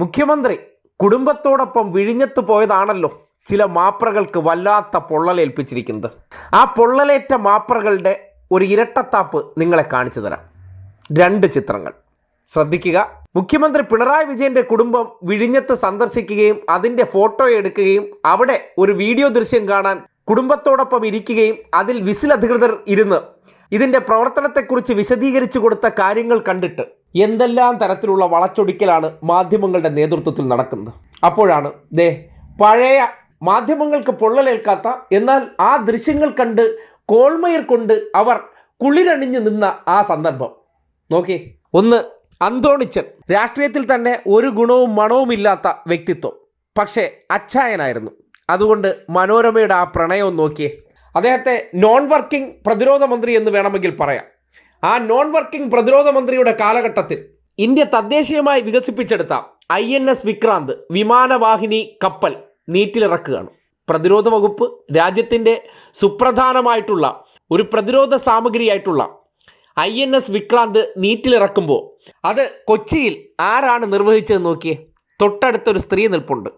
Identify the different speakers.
Speaker 1: മുഖ്യമന്ത്രി കുടുംബത്തോടൊപ്പം വിഴിഞ്ഞത്ത് പോയതാണല്ലോ ചില മാപ്രകൾക്ക് വല്ലാത്ത പൊള്ളലേൽപ്പിച്ചിരിക്കുന്നത് ആ പൊള്ളലേറ്റ മാപ്രകളുടെ ഒരു ഇരട്ടത്താപ്പ് നിങ്ങളെ കാണിച്ചു തരാം രണ്ട് ചിത്രങ്ങൾ ശ്രദ്ധിക്കുക മുഖ്യമന്ത്രി പിണറായി വിജയന്റെ കുടുംബം വിഴിഞ്ഞത്ത് സന്ദർശിക്കുകയും അതിൻ്റെ ഫോട്ടോ എടുക്കുകയും അവിടെ ഒരു വീഡിയോ ദൃശ്യം കാണാൻ കുടുംബത്തോടൊപ്പം ഇരിക്കുകയും അതിൽ വിസിൽ അധികൃതർ ഇരുന്ന് ഇതിൻ്റെ പ്രവർത്തനത്തെക്കുറിച്ച് വിശദീകരിച്ചു കൊടുത്ത കാര്യങ്ങൾ കണ്ടിട്ട് എന്തെല്ലാം തരത്തിലുള്ള വളച്ചൊടിക്കലാണ് മാധ്യമങ്ങളുടെ നേതൃത്വത്തിൽ നടക്കുന്നത് അപ്പോഴാണ് ദേ പഴയ മാധ്യമങ്ങൾക്ക് പൊള്ളലേൽക്കാത്ത എന്നാൽ ആ ദൃശ്യങ്ങൾ കണ്ട് കോൾമയർ കൊണ്ട് അവർ കുളിരണിഞ്ഞു നിന്ന ആ സന്ദർഭം നോക്കി ഒന്ന് അന്തോണിച്ചൻ രാഷ്ട്രീയത്തിൽ തന്നെ ഒരു ഗുണവും മണവുമില്ലാത്ത വ്യക്തിത്വം പക്ഷേ അച്ചായനായിരുന്നു അതുകൊണ്ട് മനോരമയുടെ ആ പ്രണയവും നോക്കിയേ അദ്ദേഹത്തെ നോൺ വർക്കിംഗ് പ്രതിരോധ മന്ത്രി എന്ന് വേണമെങ്കിൽ പറയാം ആ നോൺ വർക്കിംഗ് പ്രതിരോധ മന്ത്രിയുടെ കാലഘട്ടത്തിൽ ഇന്ത്യ തദ്ദേശീയമായി വികസിപ്പിച്ചെടുത്ത ഐ എൻ എസ് വിക്രാന്ത് വിമാനവാഹിനി കപ്പൽ നീറ്റിലിറക്കുകയാണ് പ്രതിരോധ വകുപ്പ് രാജ്യത്തിൻ്റെ സുപ്രധാനമായിട്ടുള്ള ഒരു പ്രതിരോധ സാമഗ്രിയായിട്ടുള്ള ഐ എൻ എസ് വിക്രാന്ത് നീറ്റിലിറക്കുമ്പോൾ അത് കൊച്ചിയിൽ ആരാണ് നിർവഹിച്ചത് നോക്കിയേ തൊട്ടടുത്തൊരു സ്ത്രീ നിൽപ്പുണ്ട്